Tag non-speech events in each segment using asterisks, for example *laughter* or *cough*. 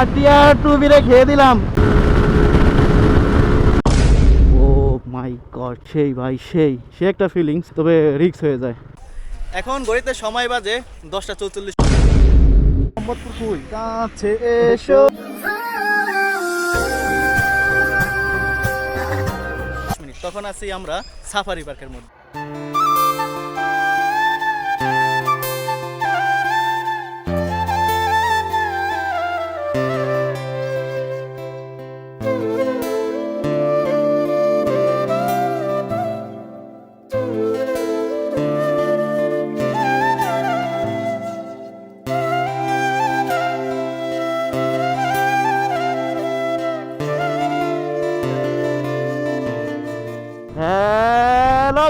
আটিয়ার two বিরে খেয়ে দিলাম। ও মাই god সেই ভাই সেই সে একটা ফিলিংস তবে রিক্স হয়ে যায়। এখন ঘড়িতে সময় বাজে দশটা চৌচল্লিশ। মোহাম্মদপুর কুই? কাছে এসো। মিনিট তখন আছি আমরা সাফারি পার্কের মধ্যে।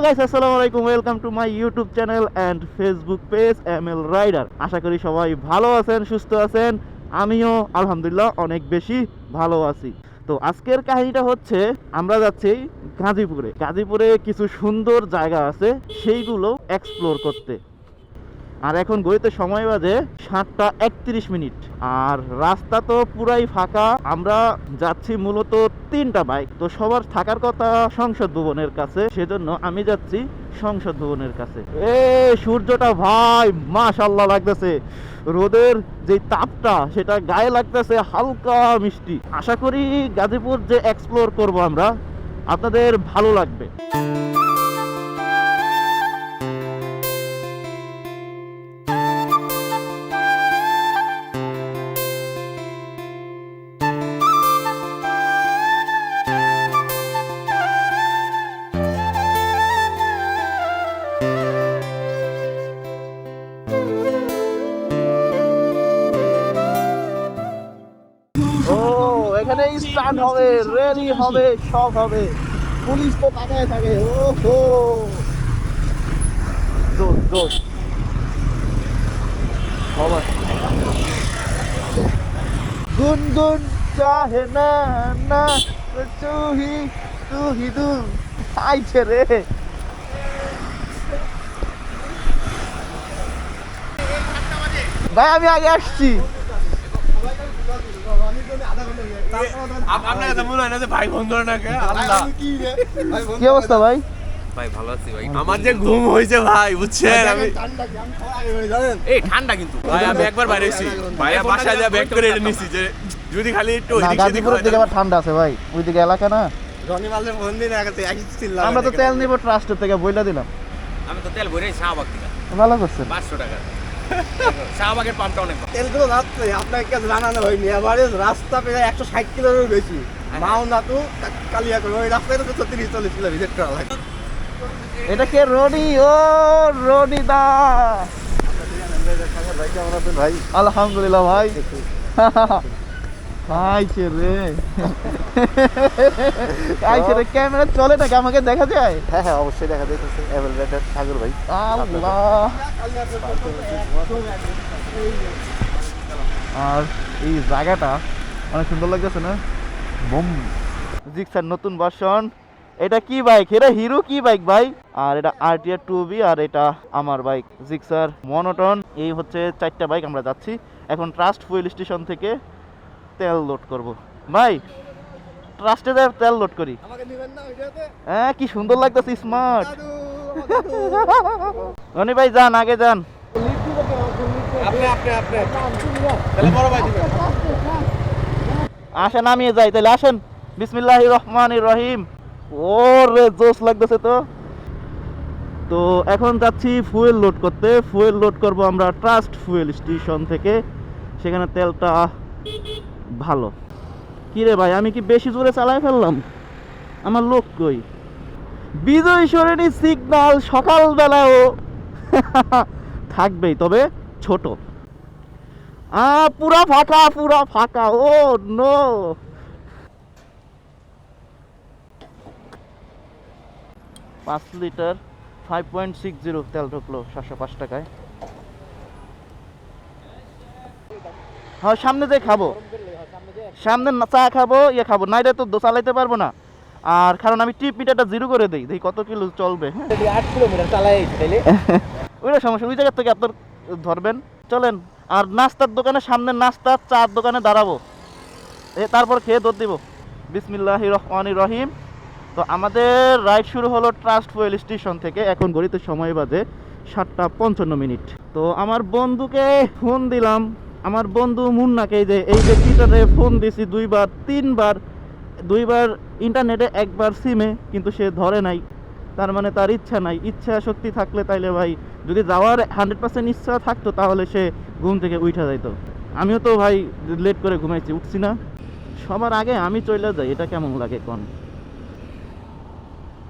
গাইস আসসালামু আলাইকুম welcome to my YouTube channel and Facebook page M L rider আশা করি সবাই ভালো আছেন, সুস্থ আছেন। আমিও, আলহামদুলিল্লাহ, অনেক বেশি ভালো আছি। তো আজকের কাহিনীটা হচ্ছে, আমরা যাচ্ছি গাজীপুরে। গাজীপুরে কিছু সুন্দর জায়গা আছে, সেইগুলো এক্সপ্লোর করতে। আর এখন গড়িতে সময় বাজে সাতটা একত্রিশ মিনিট। আর রাস্তা তো পুরাই ফাঁকা। আমরা যাচ্ছি মূলত তিনটা বাইক তো সবার থাকার কথা সংসদ ভবনের কাছে। সেজন্য আমি যাচ্ছি সংসদ ভবনের কাছে। এ, সূর্যটা ভাই মাশাল্লাহ লাগতেছে। রোদের যে তাপটা, সেটা গায়ে লাগতেছে হালকা মিষ্টি। আশা করি গাজীপুর যে এক্সপ্লোর করব আমরা, আপনাদের ভালো লাগবে। রেলি হবে, সব হবে। পুলিশ তো তাকায় থাকে ও হো জোস জোস বাবা চাহে না না তু হি তু দু রে। ভাই, আমি আগে আসছি আপনার কাছে মনে হয় না যে ভাই ফোন করে না কে? আল্লাহ কি অবস্থা ভাই? ভাই ভালো আছি ভাই। আমার যে ঘুম হয়েছে ভাই বুঝছেন? আমি এই ঠান্ডা কিন্তু। ভাই আমি একবার বাইরে এসেছি। ভাই বাসায় যা ব্যাক করে এটা নিছি যে যদি খালি একটু গাজীপুরের দিকে আবার ঠান্ডা আছে ভাই ওইদিকে এলাকা না? আমরা তো তেল নিব ট্রাস্টের থেকে বইলা দিলাম। আমি তো তেল ভরে শাহবাগ থেকে ভালো করছেন। পাঁচশো টাকা। শাহবাগের পাম্পটা অনেক তেলগুলো রাস্তা আপনার কাছে জানানো হয়নি এভারেজ রাস্তা প্রায় একশো ষাট কিলোরও বেশি। মাও নাতু কালিয়া করে ওই রাস্তায় তো তিরিশ চল্লিশ কিলো ভিজিট করা লাগে। এটা কে? রনি ও রনি দা। ভাই কেমন ভাই। আলহামদুলিল্লাহ ভাই। *laughs* আইছে রে? আইছে রে? ক্যামেরা চলে নাকি? আমাকে দেখা যায়? হ্যাঁ হ্যাঁ অবশ্যই দেখা যাইতেছে রেডার সাগর ভাই। আল্লাহ। আর এই জায়গাটা অনেক সুন্দর লাগতেছে না? বোম। জিক্সার নতুন ভার্সন এটা কি বাইক এটা হিরো কি বাইক ভাই? আর এটা আরটিআর টু বি আর এটা আমার বাইক জিক্সার মনোটন এই হচ্ছে চারটা বাইক আমরা যাচ্ছি। এখন ট্রাস্ট ফুয়েল স্টেশন থেকে তেল লোড করব। ভাই ট্রাস্টে যায় তেল লোড করি। হ্যাঁ কি সুন্দর লাগতেছে স্মার্ট *laughs* ধনী ভাই যান আগে যান। আসেন নামিয়ে যাই। তাহলে আসেন। বিসমিল্লাহ রহমান রহিম। ও রে জোশ লাগতেছে তো। তো এখন যাচ্ছি ফুয়েল লোড করতে। ফুয়েল লোড করব আমরা ট্রাস্ট ফুয়েল স্টেশন থেকে। সেখানে তেলটা ভালো। কি রে ভাই, আমি কি বেশি জোরে চালাই ফেললাম? আমার লোক কই? বিজয় সরণি সিগনাল সকালবেলাও। *laughs* থাকবেই তবে ছোট। আ, পুরা ফাঁকা পুরা ফাঁকা, ও নো। পাঁচ litre five point six zero তেল ঢুকলো, সাতশো পাঁচ টাকায়। হ্যাঁ সামনে যে খাব। সামনে চা খাব ইয়ে খাব। নাইলে তো দো- চালাইতে পারব না। আর কারণ আমি টিপ মিটারটা জিরো করে দিই। দেখি কত কিলো চলবে হ্যাঁ? আট কিলোমিটার চালাই *laughs* ওইটা সমস্যা। ওই জায়গা থেকে আপনার ধরবেন। চলেন। আর নাস্তার দোকানে সামনে নাস্তা চার দোকানে দাঁড়াবো। এ তারপর খেয়ে দৌড় দিব। বিসমিল্লাহ রহমান রহিম। তো আমাদের রাইড শুরু হলো ট্রাস্ট ফুয়েল স্টেশন থেকে। এখন ঘড়িতে সময় বাজে সাতটা পঞ্চান্ন মিনিট। তো আমার বন্ধুকে ফোন দিলাম। আমার বন্ধু মুন্নাকে যে, এই ব্যক্তিটারে ফোন দিছি দুইবার, তিনবার, দুইবার ইন্টারনেটে একবার সিমে কিন্তু সে ধরে নাই। তার মানে তার ইচ্ছা নাই। ইচ্ছা শক্তি থাকলে তাইলে ভাই, যদি যাওয়ার হান্ড্রেড পার্সেন্ট ইচ্ছা থাকতো, তাহলে সে ঘুম থেকে উঠা যাইতো। আমিও তো ভাই লেট করে ঘুমাইছি, উঠছি না। সবার আগে আমি চলে যাই, এটা কেমন লাগে কোন?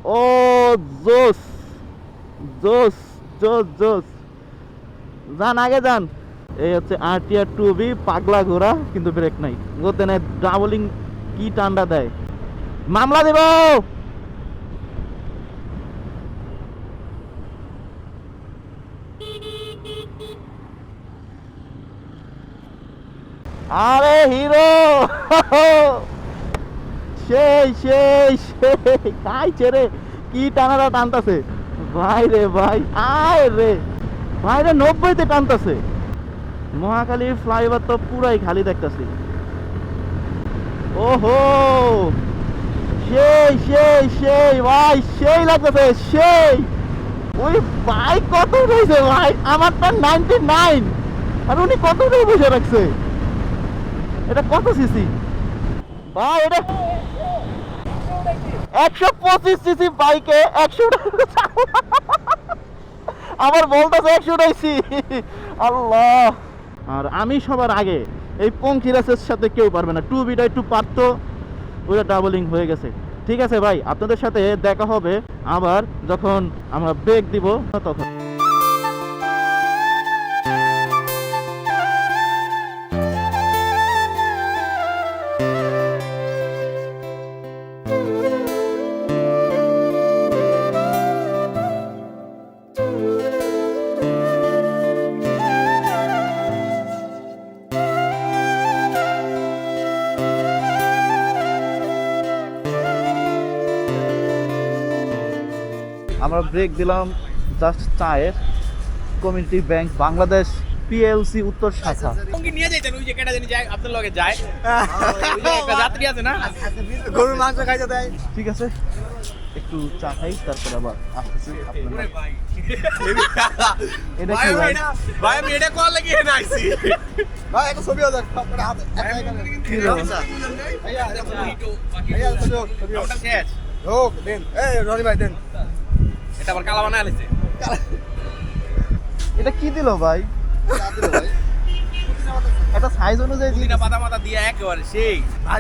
ও, জোস জোস জোস জোস। যান, আগে যান। এই হচ্ছে আরটিআর টু বি পাগলা ঘোড়া, কিন্তু ব্রেক নাই। গোতে নাই ডাবলিং কি টান্ডা দেয়? মামলা দেব! আরে হিরো! সেই সেই সেই, খাইছে রে। কি টানাটা টানতাছে? ভাই রে ভাই, আয় রে। ভাই রে, নব্বইতে টানতাছে। মহাকালী ফ্লাইওভার তো পুরাই খালি দেখতাছি। ওহো! সেই সেই সেই, ভাই, সেই লাগতেছে, সেই! ওই ভাই কত রয়েছে ভাই? আমারটা নাইনটি নাইন আর উনি কত বসে রাখছে এটা কত সিসি ভাই, এটা একশো পঁচিশ সিসি বাইকে, একশো আমার বলতেছে একশো উঠাইছি। আল্লাহ! আর আমি সবার আগে এই পঙ্খিরাসের সাথে কেউ পারবে না। টু বিটা একটু পারতো ওইটা ডাবলিং হয়ে গেছে। ঠিক আছে ভাই, আপনাদের সাথে দেখা হবে আবার যখন আমরা ব্রেক দিব, তখন। ব্রেক দিলাম জাস্ট চায়ের। কমিউনিটি ব্যাংক বাংলাদেশ পিএলসি উত্তর শাখা। নিয়ে যাইতেন ওই যে কেটা জানি যায় আপনার লগে যায়। একটা যাত্রী আছে না? গরুর মাংস খাইতে দেয়। ঠিক আছে একটু চা খাই তারপর আবার আসতেছি ভাই। এটা ভাই কি ভাই ভাই? আমি এটা কল লাগি এখানে আইছি? ভাই একটা ছবি আছে আপনার হাতে কি রে? ভাইয়া ভাইয়া ছবি হোক, ছবি ওটা শেষ। হোক দেন। এই রনি ভাই দেন। এটা আবার কালা বানায় আলিছে *laughs* এটা কি দিল ভাই? এটা সাইজ অনুযায়ী পুদিনা পাতা মাতা দিয়ে একেবারে সেই।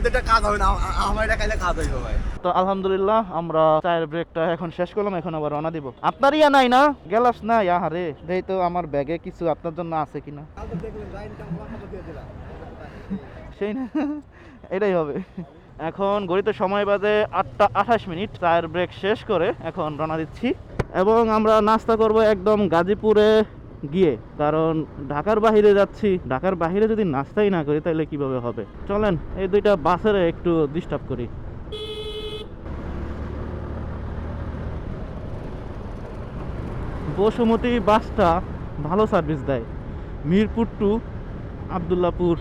এটা কাজ হবে না। আমার এটা খাইলে কাজ হইবে ভাই। তো আলহামদুলিল্লাহ আমরা চায়ের ব্রেকটা এখন শেষ করলাম এখন আবার রওনা দিব। আপনার ইয়া নাই না? গেলাস না আহারে দেই তো আমার ব্যাগে কিছু আপনার জন্য আছে কিনা? সেই না? *laughs* এটাই হবে। এখন ঘড়িতে সময় বাজে আটটা আঠাশ মিনিট চায়ের ব্রেক শেষ করে এখন রওনা দিচ্ছি। এবং আমরা নাস্তা করব একদম গাজীপুরে গিয়ে। কারণ ঢাকার বাইরে যাচ্ছি, ঢাকার বাইরে যদি নাস্তাই না করি তাহলে কীভাবে হবে? চলেন, এই দুইটা বাসের একটু ডিস্টার্ব করি। বসুমতী বাসটা ভালো সার্ভিস দেয়। মিরপুর টু আবদুল্লাপুর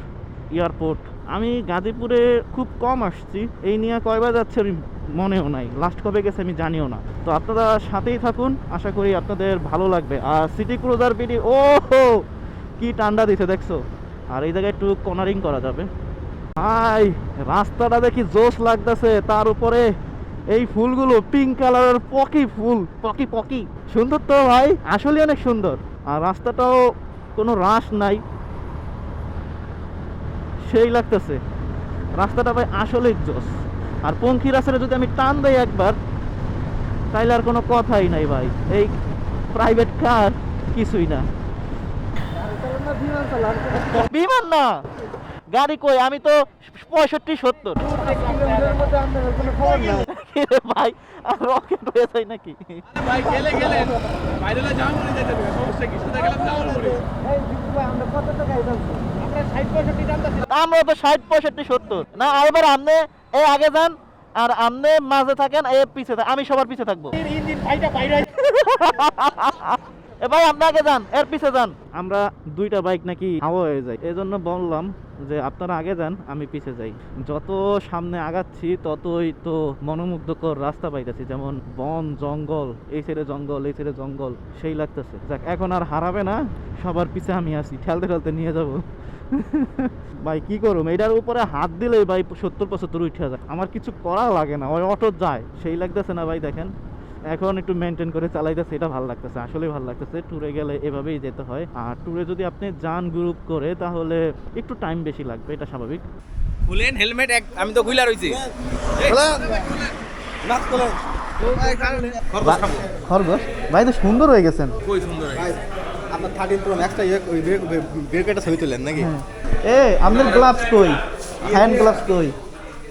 এয়ারপোর্ট আমি গাজীপুরে খুব কম আসছি। এই নিয়ে কয়বার যাচ্ছে আমি মনেও নাই। লাস্ট কবে গেছে আমি জানিও না। তো আপনারা সাথেই থাকুন আশা করি আপনাদের ভালো লাগবে। আর সিটি ক্রুজার বিডি ও কি ঠান্ডা দিছে দেখছ? আর এই জায়গায় একটু কর্নারিং করা যাবে। ভাই রাস্তাটা দেখি জোশ লাগতেছে। তার উপরে এই ফুলগুলো পিঙ্ক কালারের পকি ফুল। পকি পকি সুন্দর তো ভাই আসলে অনেক সুন্দর। আর রাস্তাটাও কোনো রাশ নাই। সেই লাগতেছে। রাস্তাটা ভাই আসলেই জোস আর পঙ্খী রাস্তাটা যদি আমি টান দেই একবার তাইলে আর কোনো কথাই নাই ভাই। এই প্রাইভেট কার কিছুই না। বিমান না? গাড়ি কই? আমি তো পঁয়ষট্টি সত্তর। ভাই আর রকেট হয়ে যায় নাকি? আমরা তো ষাট পঁয়ষট্টি সত্তর। না এবার আপনি এই আগে যান আর আপনি মাঝে থাকেন এ পিছে থাকেন আমি সবার পিছে থাকব। *laughs* এ ভাই আপনি আগে যান এর পিছে যান। আমরা দুইটা বাইক নাকি হাওয়া হয়ে যায়। এই জন্য বললাম যে আপনারা আগে যান আমি পিছে যাই। যত সামনে আগাচ্ছি ততই তো মনোমুগ্ধকর রাস্তা পাইতেছি। যেমন বন জঙ্গল এই সাইডে জঙ্গল এই সাইডে জঙ্গল সেই লাগতেছে। যাক এখন আর হারাবে না সবার পিছে আমি আছি। ঠেলতে ঠেলতে নিয়ে যাব। ভাই কি করুম? এটার উপরে হাত দিলেই ভাই সত্তর পঁচাত্তর উঠে যায়। আমার কিছু করা লাগে না ওই অটো যায় সেই লাগতেছে না ভাই দেখেন। এখন একটু মেনটেন করে চালাইতেছে এটা ভালো লাগতেছে আসলেই ভালো লাগতেছে। ট্যুরে গেলে এভাবেই যেতে হয়। আর ট্যুরে যদি আপনি যান গ্রুপ করে তাহলে একটু টাইম বেশি লাগবে এটা স্বাভাবিক। খুলেন হেলমেট এক আমি তো খুইলা রইছি। খরগোশ। ভাই তো সুন্দর হয়ে গেছেন। কই সুন্দর ভাই আপনার থার্টিন প্রো ম্যাক্সটা ওই বের কেটে ছবি তুলেন নাকি? এ আপনার গ্লাভস কই? হ্যান্ড গ্লাভস কই?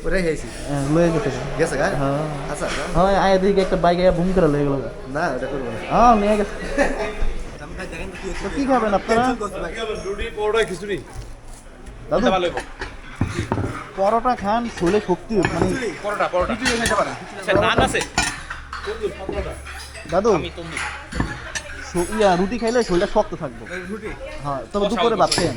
ওটাই হয়েছি। লয়ে গেছে। গেছে গা? হ্যাঁ। আচ্ছা হয় আয় দিকে একটা বাইক আয়া বুম করে লয়ে গেল। না ওটা করব না। হ্যাঁ নিয়ে গেছে। তো কি খাবেন আপনারা? দাদু ভালো পরোটা খান ফুলে শক্তি মানে পরোটা পরোটা। কিছু খেতে পারেন নান আছে? দাদু আমি তন্দুর। শ- ইয়া রুটি খাইলে শরীরটা শক্ত থাকবে। হ্যাঁ তবে দুপুরে। ভাত খেয়ে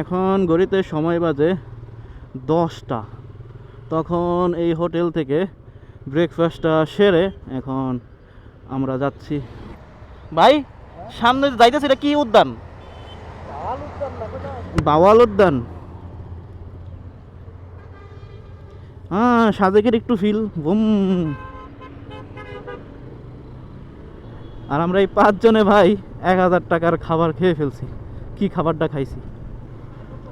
এখন গড়িতে সময় বাজে দশটা। তখন এই হোটেল থেকে ব্রেকফাস্টটা সেরে এখন আমরা যাচ্ছি। ভাই সামনে যে যাইতেছে এটা কি উদ্যান? বাওয়াল উদ্যান। হ্যাঁ সাজেকের একটু ফিল বুম। আর আমরা এই পাঁচজনে ভাই এক হাজার টাকার খাবার খেয়ে ফেলছি। কি খাবারটা খাইছি?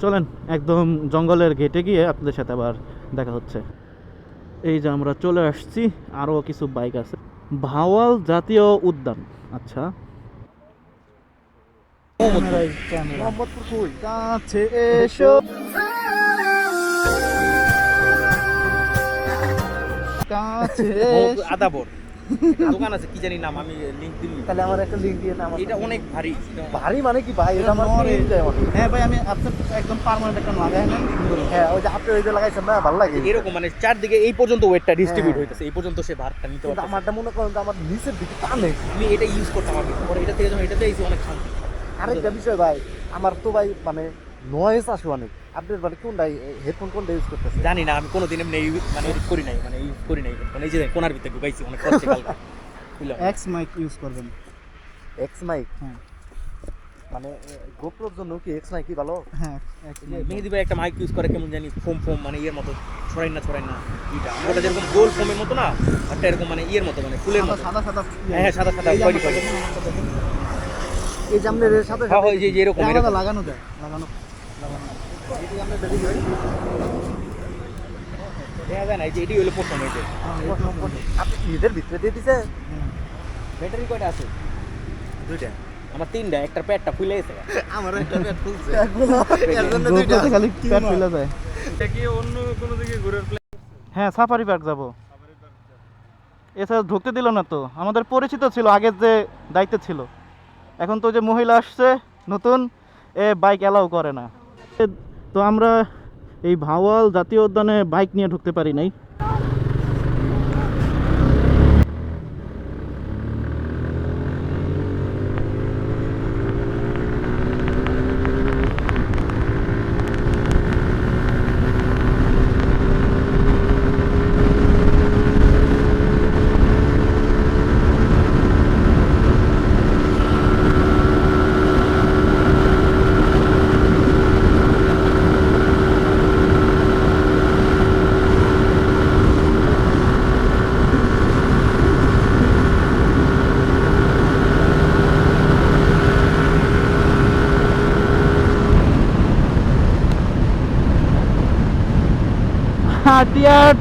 চলেন একদম জঙ্গলের গেটে গিয়ে আপনাদের সাথে আবার দেখা হচ্ছে। এই যে আমরা চলে আসছি আরও কিছু বাইক আছে। ভাওয়াল জাতীয় উদ্যান। আচ্ছা। মোহাম্মদপুর কই কাছে এসো। কাছে আদাবর। দোকান আছে কি জানি নাম আমি লিংক দিই তাহলে আমার একটা লিঙ্ক দিয়ে না আমার এটা অনেক ভারী। ভারী মানে কি ভাই? এটা আমার আমার। হ্যাঁ ভাই আমি আপনার একদম পার্মানেন্ট একটা লাগাই না হ্যাঁ ওই যে আপনি ওই যে লাগাইছেন না ভালো লাগে। এরকম মানে চারদিকে এই পর্যন্ত ওয়েটটা ডিস্ট্রিবিউট হ্যাঁ। হইতেছে এই পর্যন্ত সে ভারটা নিতে পারছে আমারটা মনে করেন আমার নিচের দিকে টানে। আমি এটা ইউজ করতাম আগে। পরে এটা থেকে যখন এটাতে এসে অনেক শান্তি। আরেকটা বিষয় ভাই আমার তো ভাই মানে নয়েজ আসে অনেক। আপনি মানে কোনটা হেডফোন কোনটা ইউজ করতেছে জানি না আমি কোনোদিন এমনি use- মানে ইউজ করি নাই মানে ইউজ করি নাই। মানে এই যে কোনার ভিতরে ঢুকাইছি অনেক কষ্টে কালকে। এক্স মাইক ইউজ করবেন। এক্স মাইক হ্যাঁ। মানে গোপ্রোর জন্য কি এক্স মাইক কি ভালো? হ্যাঁ মেহেদি ভাই একটা মাইক ইউজ করে কেমন জানি ফোম ফোম মানে ইয়ের মতো ছড়াই না ছড়াই না ইটা ওটা যেরকম গোল ফোমের মতো না একটা এরকম মানে ইয়ের মতো মানে ফুলের মতো। সাদা সাদা হ্যাঁ হ্যাঁ সাদা সাদা খয়েরি এই যে আপনার এর সাথে হ্যাঁ যে এরকম। লাগানো যায় লাগানো যদি আমরা বেরিয়ে যাই দেখা যায় না যে এটি হলো প্রথম এই আপনি কি ভিতরে দিয়ে দিছে? ব্যাটারি কয়টা আছে? দুইটা। আমার তিনটা একটা প্যাডটা ফুলে গেছে। আমার একটা ব্যাট ফুলছে। *laughs* গোপ্রোতে খালি প্যাট ফেলে যায়। এটা কি অন্য কোনো দিকে ঘুরে হ্যাঁ সাফারি পার্ক যাব। এছাড়া ঢুকতে দিল না তো। আমাদের পরিচিত ছিল আগের যে দায়িত্ব ছিল। এখন তো যে মহিলা আসছে নতুন এ বাইক অ্যালাউ করে না। তো আমরা এই ভাওয়াল জাতীয় উদ্যানে বাইক নিয়ে ঢুকতে পারি নাই।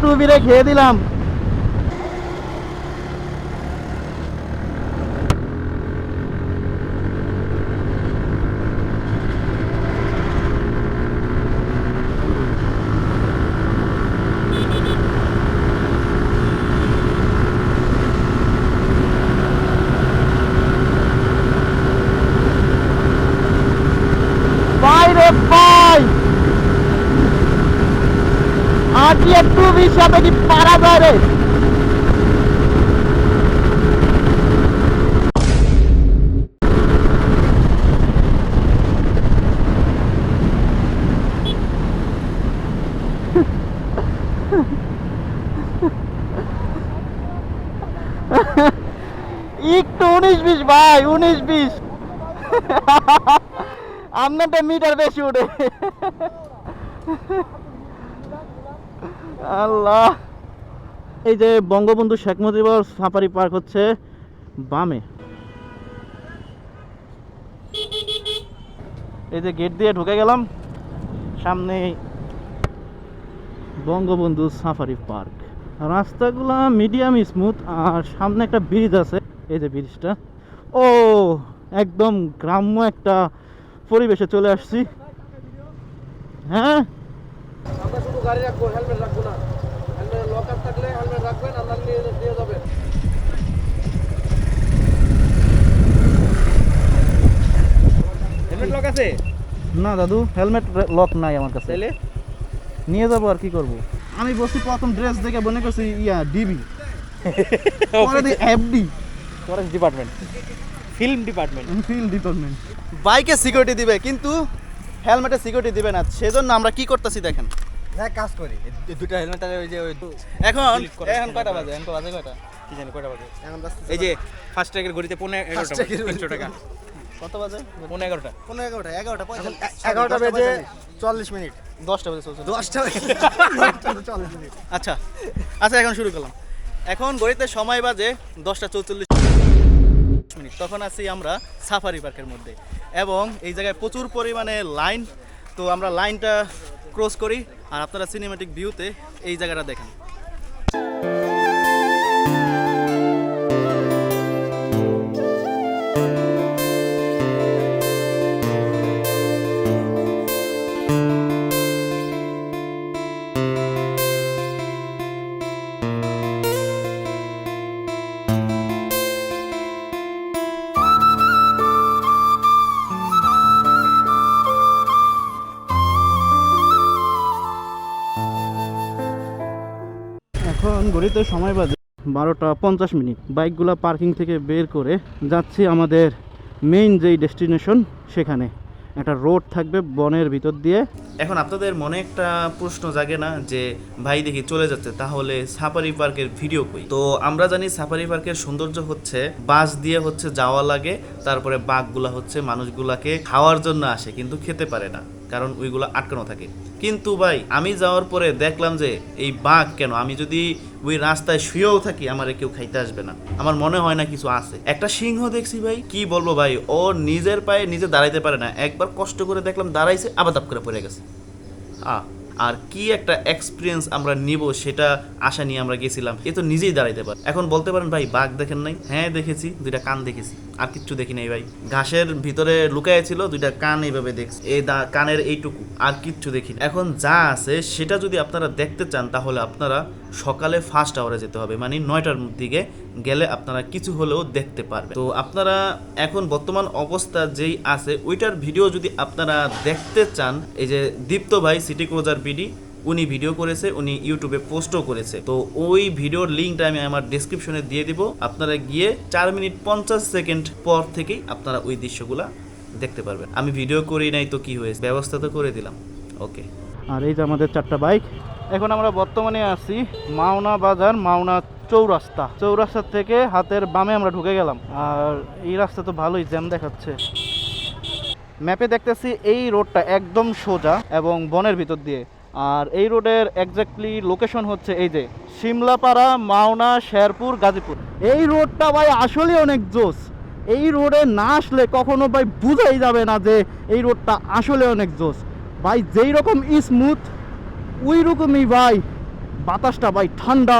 টু বিরে খেয়ে দিলাম। বাইরে বাই আট সাথে কি পারা যায় রে একটু উনিশ বিশ ভাই উনিশ বিশ আপনারটা মিটার বেশি উঠে আল্লাহ। এই যে বঙ্গবন্ধু শেখ মুজিবুর সাফারি পার্ক হচ্ছে বামে। এই যে গেট দিয়ে ঢুকে গেলাম সামনে বঙ্গবন্ধু সাফারি পার্ক। রাস্তাগুলো মিডিয়াম স্মুথ, আর সামনে একটা ব্রিজ আছে। এই যে ব্রিজটা ও, একদম গ্রাম্য একটা পরিবেশে চলে আসছি। হ্যাঁ? গাড়ি রাখব হেলমেট রাখব না। হেলমেট লকার থাকলে হেলমেট রাখবেন আপনার নিয়ে দিয়ে যাবেন। হেলমেট লক আছে? না দাদু হেলমেট লক নাই আমার কাছে। তাহলে নিয়ে যাব আর কি করব? আমি বসছি প্রথম ড্রেস দেখে মনে করছি ইয়া ডিবি *laughs* পরে the FD forest department film department field department বাইকে সিকিউরিটি দিবে কিন্তু হেলমেটে সিকিউরিটি দিবে না। সেজন্য আমরা কি করতেছি দেখেন। এক কাজ করি। দুটো হেলমেট ওই যে ওই এখন এখন কয়টা বাজে? এখন বাজে কয়টা? কি জানি কয়টা বাজে? এখন এই যে ফার্স্ট ট্র্যাকের ঘড়িতে পনেরো এগারোটা টাকা। কত বাজে? পনেরো এগারোটা। পনেরো এগারোটা এগারোটা এগারোটা বেজে চল্লিশ মিনিট। দশটা বাজে চলছে। দশটা চল্লিশ মিনিট। আচ্ছা আচ্ছা এখন শুরু করলাম। এখন গড়িতে সময় বাজে দশটা চৌচল্লিশ মিনিট। তখন আছি আমরা সাফারি পার্কের মধ্যে। এবং এই জায়গায় প্রচুর পরিমাণে লাইন তো আমরা লাইনটা ক্রস করি আর আপনারা সিনেমেটিক ভিউতে এই জায়গাটা দেখেন। ঘড়িতে সময় বাজে বারোটা পঞ্চাশ মিনিট বাইকগুলো পার্কিং থেকে বের করে যাচ্ছি আমাদের মেইন যেই ডেস্টিনেশন সেখানে। একটা রোড থাকবে বনের ভিতর দিয়ে। এখন আপনাদের মনে একটা প্রশ্ন জাগে না যে, ভাই দেখি চলে যাচ্ছে, তাহলে সাফারি পার্কের ভিডিও কই? তো আমরা জানি সাফারি পার্কের সৌন্দর্য হচ্ছে, বাস দিয়ে হচ্ছে যাওয়া লাগে, তারপরে বাঘগুলা হচ্ছে মানুষগুলাকে খাওয়ার জন্য আসে, কিন্তু খেতে পারে না। কারণ ওইগুলো আটকানো থাকে। কিন্তু ভাই, আমি যাওয়ার পরে দেখলাম যে এই বাঘ কেন? আমি যদি ওই রাস্তায় শুয়েও থাকি, আমার কেউ খাইতে আসবে না। আমার মনে হয় না কিছু আছে। একটা সিংহ দেখছি ভাই, কি বলব ভাই? ও নিজের পায়ে নিজে দাঁড়াইতে পারে না। একবার কষ্ট করে দেখলাম দাঁড়াইছে, আবার দাপ করে পড়ে গেছে। আ আর কি একটা এক্সপিরিয়েন্স আমরা নিব সেটা আশা নিয়ে আমরা গেছিলাম। এ তো নিজেই দাঁড়াইতে পারে। এখন বলতে পারেন, ভাই, বাঘ দেখেন নাই? হ্যাঁ দেখেছি, দুইটা কান দেখেছি। আর কিচ্ছু দেখি নাই, ভাই। ঘাসের ভিতরে লুকায় ছিল, দুইটা কান এইভাবে দেখছি। এই কানের এইটুকু, আর কিচ্ছু দেখিনি এখন যা আছে, সেটা যদি আপনারা দেখতে চান, তাহলে আপনারা সকালে ফার্স্ট আওয়ারে যেতে হবে মানে নয়টার দিকে গেলে আপনারা কিছু হলেও দেখতে পারবেন। তো আপনারা এখন বর্তমান অবস্থা যেই আছে, ওইটার ভিডিও যদি আপনারা দেখতে চান, এই যে দীপ্ত ভাই সিটি ক্লোজার বিডি উনি ভিডিও করেছে, উনি ইউটিউবে পোস্টও করেছে। তো ওই ভিডিওর লিঙ্কটা আমি আমার ডেসক্রিপশনে দিয়ে দিব। আপনারা গিয়ে চার মিনিট পঞ্চাশ সেকেন্ড পর থেকেই আপনারা ওই দৃশ্যগুলা দেখতে পারবেন। আমি ভিডিও করি নাই তো কি হয়েছে? ব্যবস্থা তো করে দিলাম। ওকে আর এই যে আমাদের চারটা বাইক এখন আমরা বর্তমানে আছি মাওনা বাজার, মাওনা চৌরাস্তা। চৌরাস্তা থেকে হাতের বামে আমরা ঢুকে গেলাম। আর এই রাস্তা তো ভালোই জ্যাম দেখাচ্ছে। ম্যাপে দেখতেছি এই রোডটা একদম সোজা এবং বনের ভিতর দিয়ে। আর এই রোডের এক্স্যাক্টলি লোকেশন হচ্ছে এই যে সিমলাপাড়া, মাওনা, শেরপুর, গাজীপুর। এই রোডটা ভাই আসলে অনেক জোস। এই রোডে না আসলে কখনো ভাই বোঝাই যাবে না যে এই রোডটা আসলে অনেক জোস। ভাই যেই রকম স্মুথ ওই রকমই ভাই। বাতাসটা ভাই ঠান্ডা।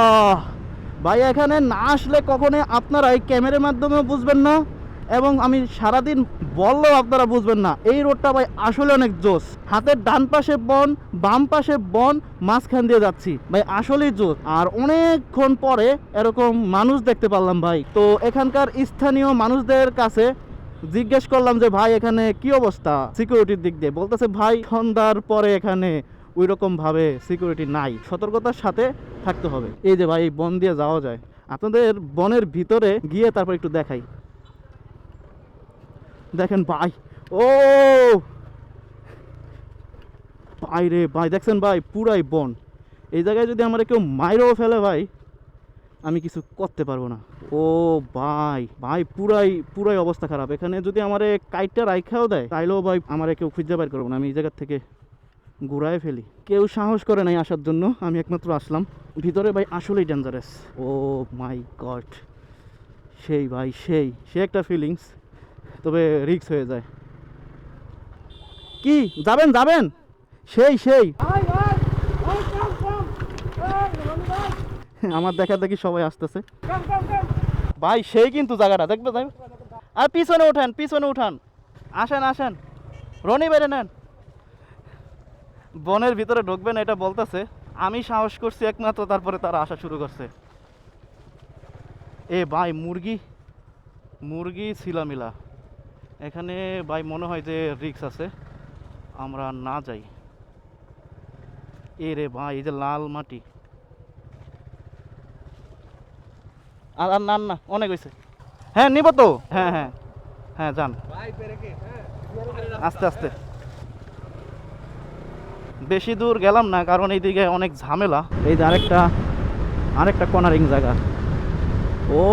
ভাই, এখানে না আসলে কখনো আপনারা এই ক্যামেরার মাধ্যমেও বুঝবেন না এবং আমি সারাদিন বললেও আপনারা বুঝবেন না। এই রোডটা ভাই আসলে অনেক জোস। হাতের ডান পাশে বন, বাম পাশে বন, মাঝখান দিয়ে যাচ্ছি। ভাই, আসলেই জোস। আর অনেকক্ষণ পরে এরকম মানুষ দেখতে পারলাম ভাই। তো এখানকার স্থানীয় মানুষদের কাছে জিজ্ঞেস করলাম যে, ভাই, এখানে কি অবস্থা? সিকিউরিটির দিক দিয়ে বলতেছে, ভাই, সন্ধ্যার পরে এখানে ওই রকমভাবে সিকিউরিটি নাই। সতর্কতার সাথে থাকতে হবে। এই যে ভাই বন দিয়ে যাওয়া যায়। আপনাদের বনের ভিতরে গিয়ে তারপর একটু দেখাই। দেখেন ভাই, ও! ভাই রে ভাই, দেখছেন ভাই, পুরাই বন। এই জায়গায় যদি আমার কেউ মাইরেও ফেলে ভাই, আমি কিছু করতে পারব না। ও ভাই ভাই, পুরাই পুরাই অবস্থা খারাপ। এখানে যদি আমারে কাইটটা রাইখাও দেয়, তাইলেও ভাই আমার কেউ খুঁজে বের করব না। আমি এই জায়গার থেকে ঘুরায় ফেলি। কেউ সাহস করে নাই আসার জন্য, আমি একমাত্র আসলাম। ভিতরে ভাই আসলেই ডেঞ্জারাস ও মাই গড সেই ভাই, সেই, সে একটা ফিলিংস তবে রিক্স হয়ে যায়। কি? যাবেন যাবেন? সেই সেই। আমার দেখা দেখি সবাই আসতেছে। ভাই, সেই কিন্তু জায়গাটা দেখবে। আর পিছনে উঠান পিছনে উঠান। আসেন আসেন। রনি বেড়ে নেন। বনের ভিতরে ঢুকবেন এটা বলতেছে আমি সাহস করছি একমাত্র। তারপরে তারা আসা শুরু করছে। এ ভাই মুরগি মুরগি ছিলামিলা। এখানে ভাই মনে হয় যে রিক্স আছে আমরা না যাই। এ রে ভাই এই যে লাল মাটি। আর আর না না অনেক হয়েছে হ্যাঁ নিব তো? হ্যাঁ হ্যাঁ হ্যাঁ যান। আস্তে আস্তে। বেশি দূর গেলাম না, কারণ এইদিকে অনেক ঝামেলা। এই যে আরেকটা আরেকটা কর্নারিং জায়গা। ও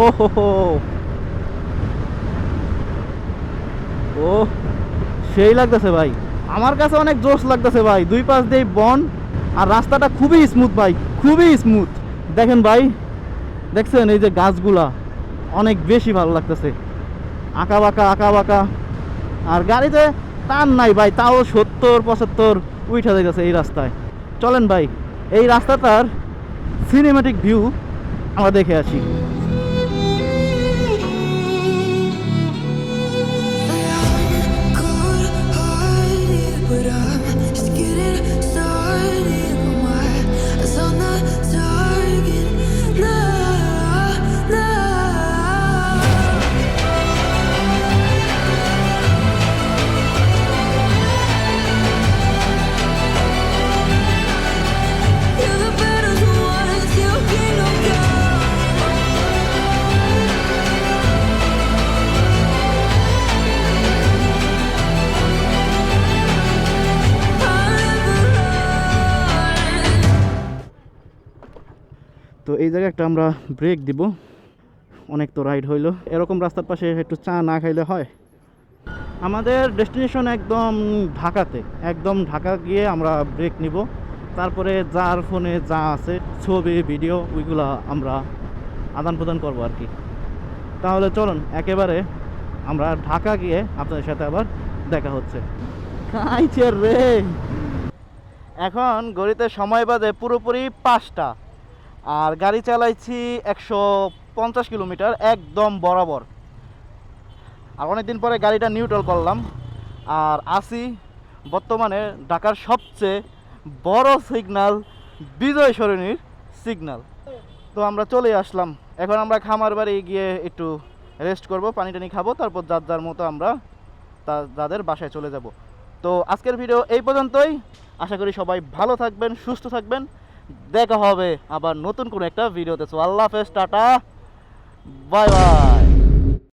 ও সেই লাগতেছে ভাই। আমার কাছে অনেক জোশ লাগতেছে ভাই। দুই পাশ দিয়ে বন, আর রাস্তাটা খুবই স্মুথ ভাই, খুবই স্মুথ দেখেন ভাই, দেখছেন এই যে গাছগুলা, অনেক বেশি ভালো লাগতেছে। আঁকা বাঁকা আঁকা বাঁকা। আর গাড়িতে টান নাই ভাই, তাও সত্তর, পঁচাত্তর উঠা যাইতেছে এই রাস্তায়। চলেন ভাই এই রাস্তাটার সিনেমেটিক ভিউ আমরা দেখে আসি। জায়গায় একটা আমরা ব্রেক দিব। অনেক তো রাইড হইল। এরকম রাস্তার পাশে একটু চা না খাইলে হয়। আমাদের ডেস্টিনেশন একদম ঢাকাতে। একদম ঢাকা গিয়ে আমরা ব্রেক নিব। তারপরে যার ফোনে যা আছে, ছবি ভিডিও ওইগুলো আমরা আদান প্রদান করব আর কি। তাহলে চলুন, একেবারে আমরা ঢাকা গিয়ে আপনাদের সাথে আবার দেখা হচ্ছে। রে! এখন গড়িতে সময় বাজে পুরোপুরি পাঁচটা। আর গাড়ি চালাইছি একশো পঞ্চাশ কিলোমিটার, একদম বরাবর। আর অনেকদিন পরে গাড়িটা নিউট্রাল করলাম। আর আসি বর্তমানে ঢাকার সবচেয়ে বড় সিগনাল বিজয় সরণির সিগনাল তো আমরা চলে আসলাম। এখন আমরা খামার বাড়ি গিয়ে একটু রেস্ট করব পানি টানি খাব, তারপর যার যার মতো আমরা তা যাদের বাসায় চলে যাব। তো আজকের ভিডিও এই পর্যন্তই। আশা করি সবাই ভালো থাকবেন, সুস্থ থাকবেন। দেখা হবে আবার নতুন কোনো একটা ভিডিওতে। সো আল্লাহ হাফেজ টাটা। Bye bye.